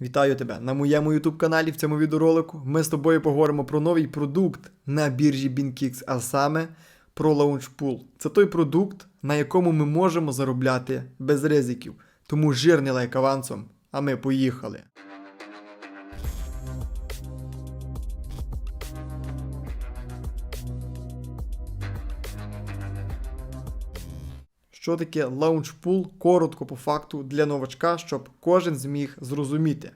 Вітаю тебе на моєму YouTube каналі. В цьому відеоролику ми з тобою поговоримо про новий продукт на біржі BinKix, а саме про Launchpool. Це той продукт, на якому ми можемо заробляти без ризиків. Тому жирний лайк авансом, а ми поїхали. Що таке лаунчпул? Коротко по факту для новачка, щоб кожен зміг зрозуміти.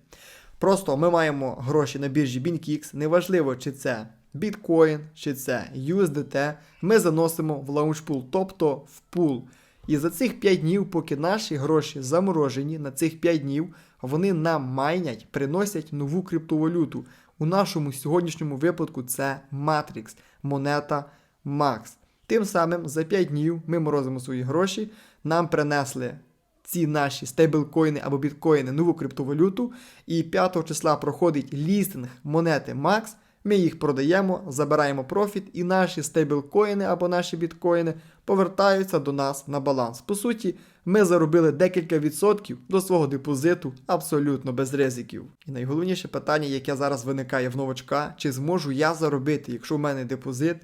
Просто ми маємо гроші на біржі BinKix, неважливо, чи це біткоін, чи це USDT, ми заносимо в лаунчпул, тобто в пул. І за цих 5 днів, поки наші гроші заморожені, на цих 5 днів вони нам майнять, приносять нову криптовалюту. У нашому сьогоднішньому випадку це Matrix, монета Max. Тим самим за 5 днів ми морозимо свої гроші, нам принесли ці наші стейблкоїни або біткоїни, нову криптовалюту, і 5 числа проходить лістинг монети Max. Ми їх продаємо, забираємо профіт, і наші стейблкоїни або наші біткоїни повертаються до нас на баланс. По суті, ми заробили декілька відсотків до свого депозиту абсолютно без ризиків. І найголовніше питання, яке зараз виникає в новачка, чи зможу я заробити, якщо в мене депозит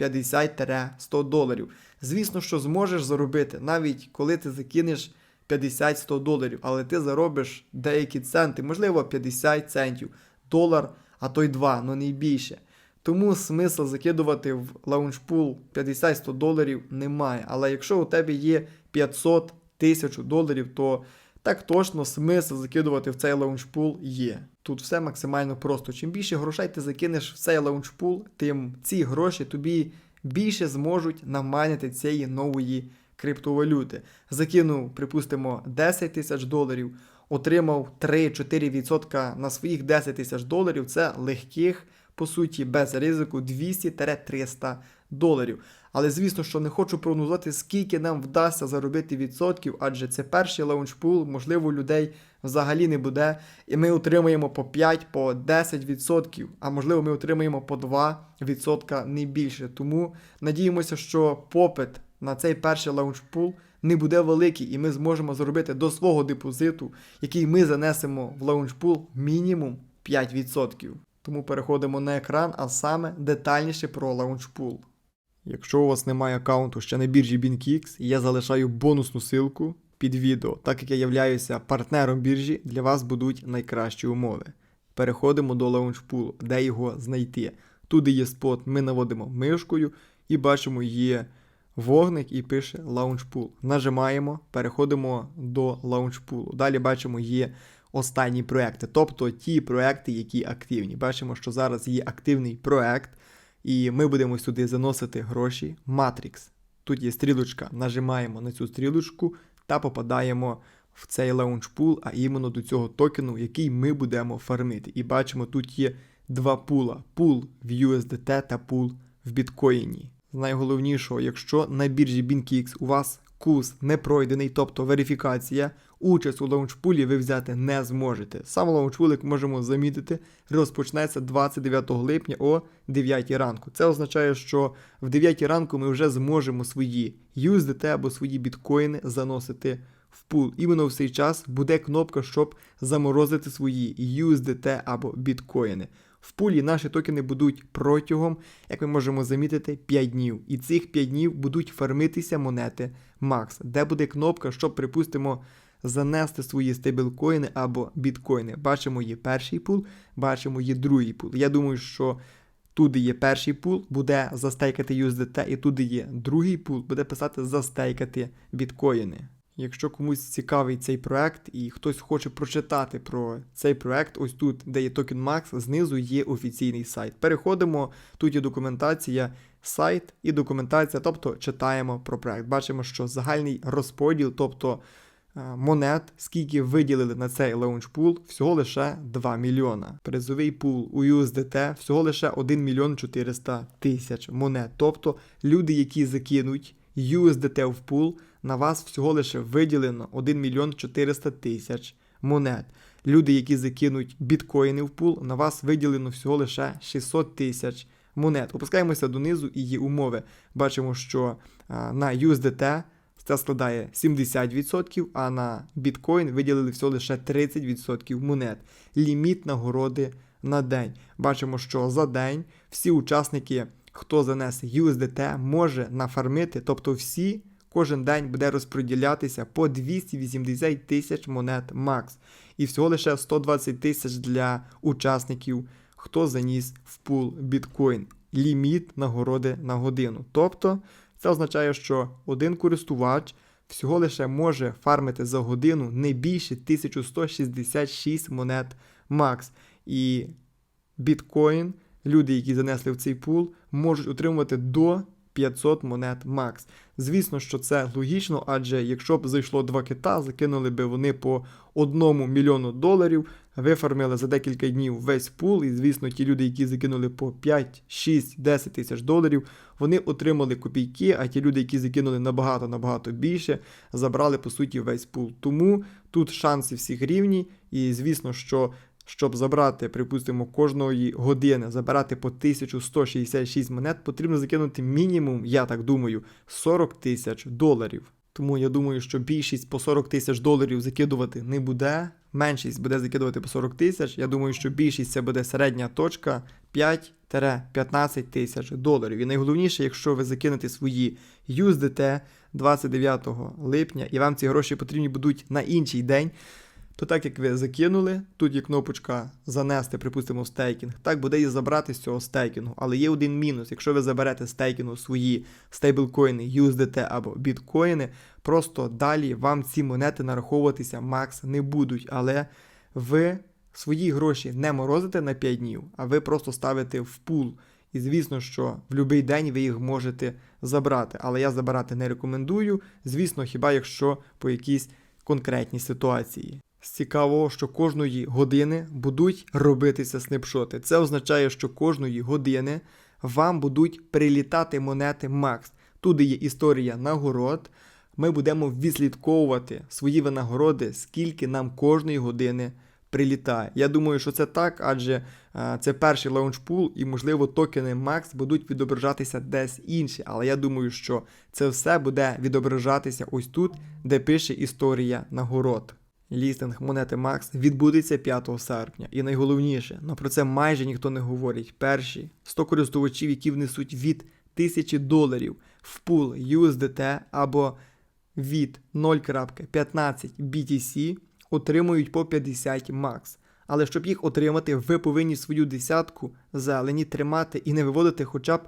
50-100 доларів. Звісно, що зможеш заробити, навіть коли ти закинеш 50-100 доларів, але ти заробиш деякі центи, можливо, 50 центів, долар, а то й 2, ну не більше. Тому смисл закидувати в лаунчпул 50-100 доларів немає. Але якщо у тебе є 500 тисяч доларів, то так точно смисл закидувати в цей лаунчпул є. Тут все максимально просто. Чим більше грошей ти закинеш в цей лаунчпул, тим ці гроші тобі більше зможуть намайнити цієї нової криптовалюти. Закинув, припустимо, 10 тисяч доларів, отримав 3-4% на своїх 10 тисяч доларів. Це легких, по суті, без ризику 200-300 доларів. Але звісно, що не хочу прогнозувати, скільки нам вдасться заробити відсотків, адже це перший лаунчпул, можливо, людей взагалі не буде. І ми отримаємо по 5, по 10 відсотків, а можливо, ми отримаємо по 2 відсотка не більше. Тому надіємося, що попит на цей перший лаунчпул не буде великий, і ми зможемо заробити до свого депозиту, який ми занесемо в лаунчпул мінімум 5%. Тому переходимо на екран, а саме детальніше про лаунчпул. Якщо у вас немає аккаунту ще на біржі BinKix, я залишаю бонусну ссылку під відео, так як я являюся партнером біржі, для вас будуть найкращі умови. Переходимо до лаунчпулу, де його знайти. Туди є спот, ми наводимо мишкою і бачимо є вогник і пише лаунчпул. Нажимаємо, переходимо до лаунчпулу. Далі бачимо є останні проекти, тобто ті проекти, які активні. Бачимо, що зараз є активний проект. І ми будемо сюди заносити гроші Matrix. Тут є стрілочка, нажимаємо на цю стрілочку та попадаємо в цей лаунчпул, а іменно до цього токену, який ми будемо фармити. І бачимо, тут є два пула: пул в USDT та пул в біткоїні. З найголовнішого, якщо на біржі BinKix у вас курс не пройдений, тобто верифікація, участь у лаунчпулі ви взяти не зможете. Сам лаунчпул, як можемо замітити, розпочнеться 29 липня о 9 ранку. Це означає, що в 9 ранку ми вже зможемо свої USDT або свої біткоїни заносити в пул. Іменно в цей час буде кнопка, щоб заморозити свої USDT або біткоїни. В пулі наші токени будуть протягом, як ми можемо замітити, 5 днів. І цих 5 днів будуть фармитися монети Max, де буде кнопка, щоб, припустимо, занести свої стейблкоїни або біткоїни. Бачимо є перший пул, бачимо є другий пул. Я думаю, що туди є перший пул, буде застейкати USDT, і туди є другий пул, буде писати застейкати біткоїни. Якщо комусь цікавий цей проект і хтось хоче прочитати про цей проект, ось тут, де є токен Max, знизу є офіційний сайт. Переходимо, тут є документація, сайт і документація, тобто читаємо про проект. Бачимо, що загальний розподіл, тобто монет, скільки виділили на цей лаунчпул, всього лише 2 мільйона. Призовий пул у USDT всього лише 1 мільйон 400 тисяч монет. Тобто люди, які закинуть USDT в пул, на вас всього лише виділено 1 мільйон 400 тисяч монет. Люди, які закинуть біткоїни в пул, на вас виділено всього лише 600 тисяч монет. Опускаємося донизу і є умови. Бачимо, що а, на USDT це складає 70%, а на біткоін виділили всього лише 30% монет. Ліміт нагороди на день. Бачимо, що за день всі учасники, хто занесе USDT, може нафармити, тобто всі кожен день буде розподілятися по 280 тисяч монет макс. І всього лише 120 тисяч для учасників, хто заніс в пул біткоін. Ліміт нагороди на годину. Тобто це означає, що один користувач всього лише може фармити за годину не більше 1166 монет макс. І біткоін, люди, які занесли в цей пул, можуть отримувати до 500 монет макс. Звісно, що це логічно, адже якщо б зайшло два кита, закинули б вони по одному мільйону доларів, вифармили за декілька днів весь пул, і звісно, ті люди, які закинули по 5, 6, 10 тисяч доларів, вони отримали копійки, а ті люди, які закинули набагато набагато більше, забрали по суті весь пул. Тому тут шанси всіх рівні, і звісно, що щоб забрати, припустимо, кожної години забирати по 1166 монет, потрібно закинути мінімум, я так думаю, 40 тисяч доларів. Тому я думаю, що більшість по 40 тисяч доларів закидувати не буде. Меншість буде закидувати по 40 тисяч. Я думаю, що більшість це буде середня точка 5-15 тисяч доларів. І найголовніше, якщо ви закинете свої USDT 29 липня і вам ці гроші потрібні будуть на інший день, то так як ви закинули, тут є кнопочка занести, припустимо, в стейкінг, так буде і забрати з цього стейкінгу. Але є один мінус. Якщо ви заберете стейкінгу свої стейблкоїни, USDT або біткоїни, просто далі вам ці монети нараховуватися макс не будуть. Але ви свої гроші не морозите на 5 днів, а ви просто ставите в пул. І звісно, що в будь-який день ви їх можете забрати. Але я забирати не рекомендую. Звісно, хіба якщо по якійсь конкретній ситуації. З цікавого, що кожної години будуть робитися снапшоти. Це означає, що кожної години вам будуть прилітати монети Макс. Туди є історія нагород. Ми будемо відслідковувати свої винагороди, скільки нам кожної години прилітає. Я думаю, що це так, адже а, це перший лаунчпул, і, можливо, токени Max будуть відображатися десь інші. Але я думаю, що це все буде відображатися ось тут, де пише історія нагород. Лістинг монети Max відбудеться 5 серпня. І найголовніше, але про це майже ніхто не говорить. Перші 100 користувачів, які внесуть від 1000 доларів в пул USDT або від 0.15 BTC, отримують по 50 Max. Але щоб їх отримати, ви повинні свою десятку зелені тримати і не виводити хоча б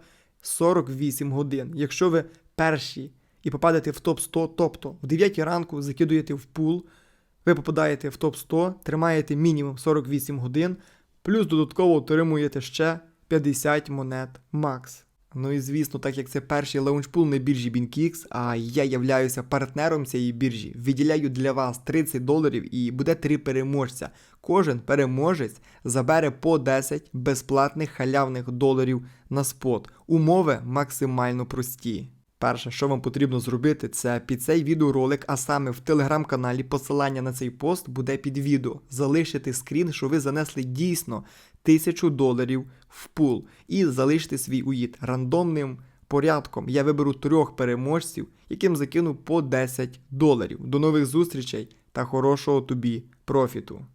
48 годин. Якщо ви перші і попадете в топ 100, тобто в 9 ранку закидуєте в пул. Ви попадаєте в топ 100, тримаєте мінімум 48 годин, плюс додатково отримуєте ще 50 монет макс. Ну і звісно, так як це перший лаунчпул на біржі BinkX, а я являюся партнером цієї біржі, виділяю для вас 30 доларів і буде три переможця. Кожен переможець забере по 10 безплатних халявних доларів на спот. Умови максимально прості. Перше, що вам потрібно зробити, це під цей відеоролик, а саме в телеграм-каналі посилання на цей пост буде під відео. Залишити скрін, що ви занесли дійсно 1000 доларів в пул, і залишити свій уїд рандомним порядком. Я виберу трьох переможців, яким закину по 10 доларів. До нових зустрічей та хорошого тобі профіту!